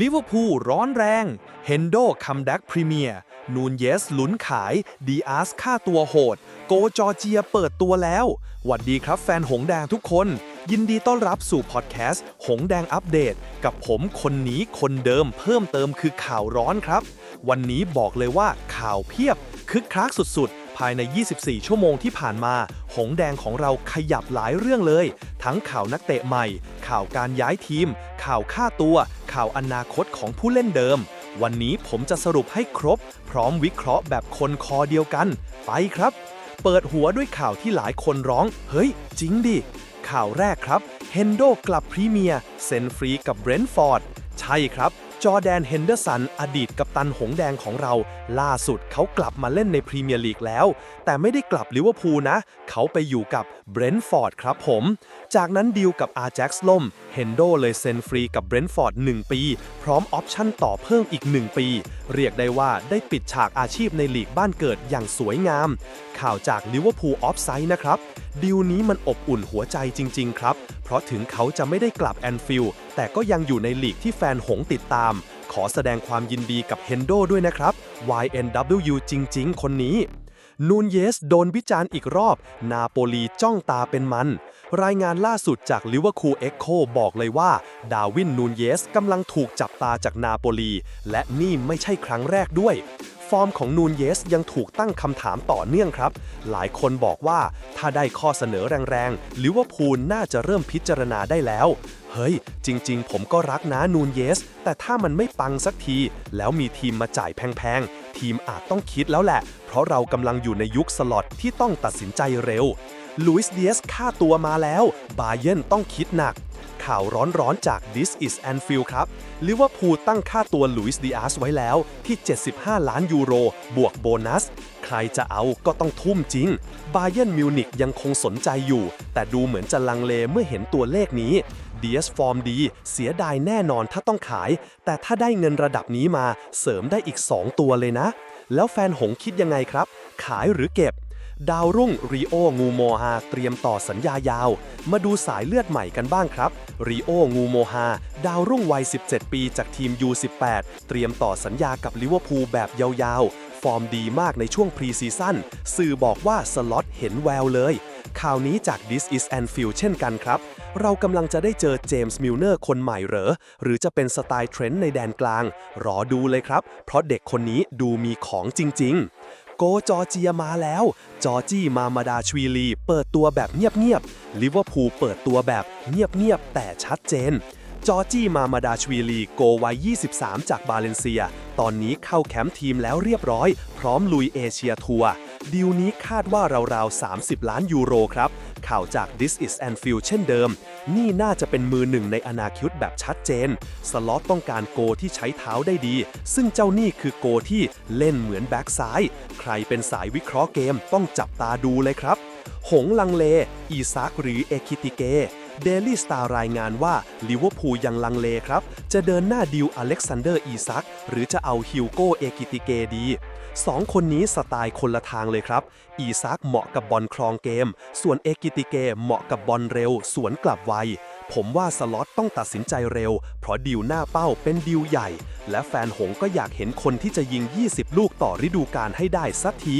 ลิเวอร์พูลร้อนแรง เฮนโดคัมแบ็กพรีเมียร์ นูนเยสลุ้นขาย ดีอาร์สค่าตัวโหด โกจอร์เจียเปิดตัวแล้ว หวัดดีครับแฟนหงแดงทุกคน ยินดีต้อนรับสู่พอดแคสต์ หงแดงอัปเดต กับผมคนนี้คนเดิมเพิ่มเติมคือข่าวร้อนครับ วันนี้บอกเลยว่าข่าวเพียบ คึกคักสุดๆภายใน 24 ชั่วโมงที่ผ่านมา หงแดงของเราขยับหลายเรื่องเลย ทั้งข่าวนักเตะใหม่ ข่าวการย้ายทีม ข่าวค่าตัว ข่าวอนาคตของผู้เล่นเดิม วันนี้ผมจะสรุปให้ครบ พร้อมวิเคราะห์แบบคนคอเดียวกัน ไปครับ เปิดหัวด้วยข่าวที่หลายคนร้อง เฮ้ย จริงดิ ข่าวแรกครับเฮนโดกลับพรีเมียร์เซ็นฟรีกับเบรนท์ฟอร์ด ใช่ครับ จอแดนเฮนเดอร์สัน อดีตกัปตันหงแดงของเรา ล่าสุดเขากลับมาเล่นในพรีเมียร์ลีกแล้ว แต่ไม่ได้กลับลิเวอร์พูลนะ เขาไปอยู่กับเบรนท์ฟอร์ดครับผม จากนั้นดีลกับอาแจ็กซ์ล่ม เฮนโดเลยเซ็นฟรีกับเบรนท์ฟอร์ด1ปี พร้อมออปชั่นต่อเพิ่มอีก 1 ปี เรียกได้ว่าได้ปิดฉากอาชีพในลีกบ้านเกิดอย่างสวยงาม ข่าวจากลิเวอร์พูลออฟไซด์นะครับดีลนี้มันอบอุ่นหัวใจจริง ๆ ครับ ราะถึงเขาจะไม่ได้กลับแอนฟิลด์แต่ก็ยังอยู่ในลีกที่แฟนหงส์ติดตาม ขอแสดงความยินดีกับเฮนโดด้วยนะครับ YNW จริง ๆ คนนี้ นูนเยสโดนวิจารณ์อีกรอบ นาโปลีจ้องตาเป็นมัน รายงานล่าสุดจากลิเวอร์ o ูลเอ็กโคบอกเลยว่า ดาวินนูนเยสกำลังถูกจับตาจากนาโปลี และนี่ไม่ใช่ครั้งแรกด้วย ฟอร์มของนูนเยสยังถูกตั้งคำถามต่อเนื่องครับ หลายคนบอกว่าถ้าได้ข้อเสนอแรงๆลิเวอร์พูลน่าจะเริ่มพิจารณาได้แล้ว เฮ้ย จริงๆ ผมก็รักนะนูนเยส แต่ถ้ามันไม่ปังสักที แล้วมีทีมมาจ่ายแพงๆ ทีมอาจต้องคิดแล้วแหละ เพราะเรากำลังอยู่ในยุคสล็อตที่ต้องตัดสินใจเร็วลุยส์เดียสค่าตัวมาแล้ว บาเยนต้องคิดหนัก ข่าวร้อนๆ จาก This is Anfield ครับลิเวอร์พูลตั้งค่าตัวลุยส์ดีอาสไว้แล้วที่ 75 ล้านยูโร บวกโบนัส ใครจะเอาก็ต้องทุ่มจริง บาเยนมิวนิกยังคงสนใจอยู่ แต่ดูเหมือนจะลังเลเมื่อเห็นตัวเลขนี้เดียสฟอร์มดี เสียดายแน่นอนถ้าต้องขาย แต่ถ้าได้เงินระดับนี้มาเสริมได้อีก 2 ตัวเลยนะ แล้วแฟนหงคิดยังไงครับ ขายหรือเก็บ ดาวรุ่งรีโองูโมฮาเตรียมต่อสัญญายาว มาดูสายเลือดใหม่กันบ้างครับรีโองูโมฮาดาวรุ่งวัย 17 ปีจากทีม U18 เตรียมต่อสัญญากับลิเวอร์พูลแบบยาวๆ ฟอร์มดีมากในช่วงพรีซีซั่นสื่อบอกว่าสล็อตเห็นแววเลย ข่าวนี้จาก This is Anfield เช่นกันครับ เรากำลังจะได้เจอเจมส์มิลเนอร์คนใหม่เหรอ หรือจะเป็นสไตล์เทรนด์ในแดนกลาง รอดูเลยครับ เพราะเด็กคนนี้ดูมีของจริง ๆ โกจอร์เจียมาแล้ว จอร์จี้มามาดาชวีลี เปิดตัวแบบเงียบๆลิเวอร์พูลเปิดตัวแบบเงียบๆแต่ชัดเจน จอร์จี้มามาดาชวีลีโกวัย 23 จากบาเลนเซีย ตอนนี้เข้าแคมป์ทีมแล้วเรียบร้อย พร้อมลุยเอเชียทัวร์ดีลนี้คาดว่าราวๆ 30 ล้านยูโรครับ ข่าวจาก This is Anfield เช่นเดิม นี่น่าจะเป็นมือหนึ่งในอนาคตแบบชัดเจน สล็อตต้องการโกที่ใช้เท้าได้ดี ซึ่งเจ้านี่คือโกที่เล่นเหมือนแบ็กซ้าย ใครเป็นสายวิเคราะห์เกมต้องจับตาดูเลยครับ หงลังเล อีซักหรือเอคิติเก เดลี่สตาร์รายงานว่าลิเวอร์พูลยังลังเลครับ จะเดินหน้าดิวอเล็กซานเดอร์อีซักหรือจะเอาฮิวโกเอกิติเกดีสองคนนี้สไตล์คนละทางเลยครับ อีซักเหมาะกับบอลครองเกม ส่วนเอกิติเกเหมาะกับบอลเร็ว สวนกลับไว ผมว่าสล็อตต้องตัดสินใจเร็ว เพราะดิวหน้าเป้าเป็นดิวใหญ่ และแฟนหงก็อยากเห็นคนที่จะยิง 20 ลูกต่อฤดูกาลให้ได้สักที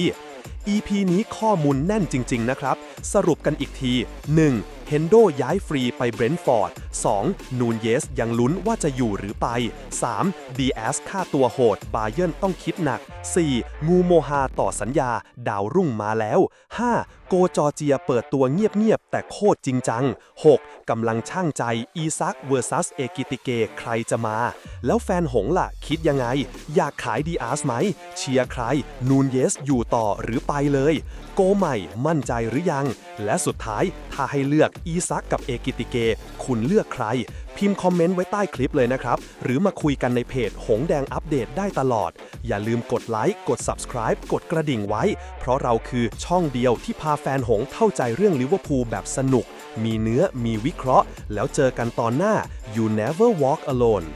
EP นี้ข้อมูลแน่นจริง ๆ นะครับ สรุปกันอีกที 1. เฮนโดย้ายฟรีไปเบรนท์ฟอร์ด 2. นูนเยสยังลุ้นว่าจะอยู่หรือไป 3. ดีแอสค่าตัวโหด บาเยนต้องคิดหนัก 4. งูโมฮาต่อสัญญา ดาวรุ่งมาแล้ว 5. โกจอเจียเปิดตัวเงียบๆ แต่โคตรจริงจัง 6. กำลังช่างใจ อีซักเวอร์ซัสเอกิติเก ใครจะมา แล้วแฟนหงล่ะ คิดยังไง อยากขายดีอาร์สไหม เชียร์ใคร นูนเยสอยู่ต่อหรือไปเลย โกใหม่มั่นใจหรือยัง และสุดท้ายถ้าให้เลือกอีซักกับเอกิติเก คุณเลือกอกใคร พิมพ์คอมเมนต์ไว้ใต้คลิปเลยนะครับ หรือมาคุยกันในเพจหงแดงอัปเดตได้ตลอด อย่าลืมกดไลค์กด Subscribe กดกระดิ่งไว้ เพราะเราคือช่องเดียวที่พาแฟนหงเข้าใจเรื่องลิเวอร์พูลแบบสนุก มีเนื้อมีวิเคราะห์ แล้วเจอกันตอนหน้า You never walk alone